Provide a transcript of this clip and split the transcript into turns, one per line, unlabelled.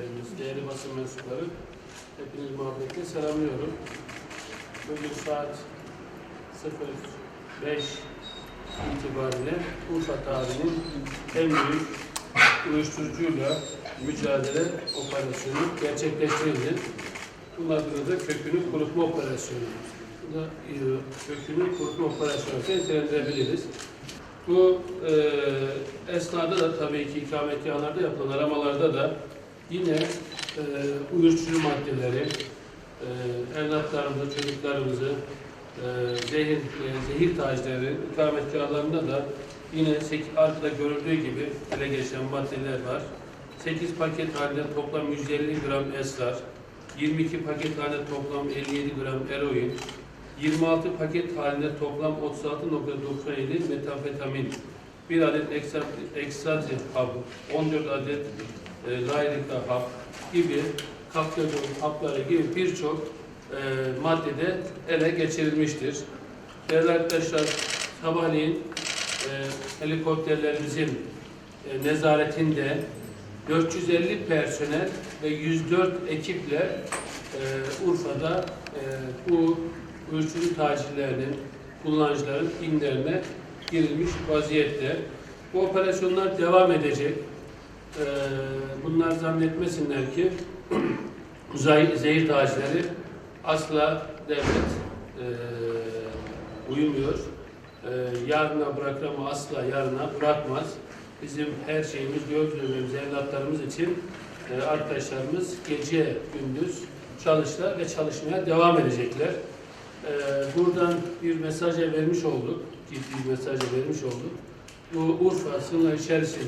büyüklerimiz, değerli basın mensupları, hepiniz muhabbetle selamlıyorum. Bugün saat 05 itibariyle Urfa tarihinin en büyük uyuşturucuyla mücadele operasyonu gerçekleştirildi. Bunun adına da kökünü kurutma operasyonu. Da e, kökünü kurutma operasyonu nitelendirebiliriz. Bu e, esnada da tabii ki ikametgahalarda yapılan aramalarda da yine e, uyuşturucu maddeleri, e, evlatlarımızı, çocuklarımızı, e, zehir, e, zehir tacları ikametgahlarında da yine sek- arkada görüldüğü gibi ele geçen maddeler var. 8 paket halinde toplam 150 gram esrar, 22 paket halinde toplam 57 gram eroin, 26 paket halinde toplam 36.97 metafetamin, 1 adet ekstazi hapı, 14 adet e, laylika hap gibi kaptırdım hapları gibi birçok e, maddede ele geçirilmiştir. Değerli arkadaşlar, sabahleyin e, helikopterlerimizin e, nezaretinde 450 personel ve 104 ekiple e, Urfa'da e, bu uyuşturucu tacirlerinin, kullanıcıların inlerine girilmiş vaziyette. Bu operasyonlar devam edecek. E, bunlar zannetmesinler ki uzay zehir tacirleri asla devlet e, uyumuyor. E, yarına bırakır asla yarına bırakmaz. Bizim her şeyimiz, gözlemimiz, evlatlarımız için e, arkadaşlarımız gece gündüz çalıştılar ve çalışmaya devam edecekler. E, buradan bir mesaj vermiş olduk, ciddi bir mesaj vermiş olduk. Bu Urfa sınırları içerisinde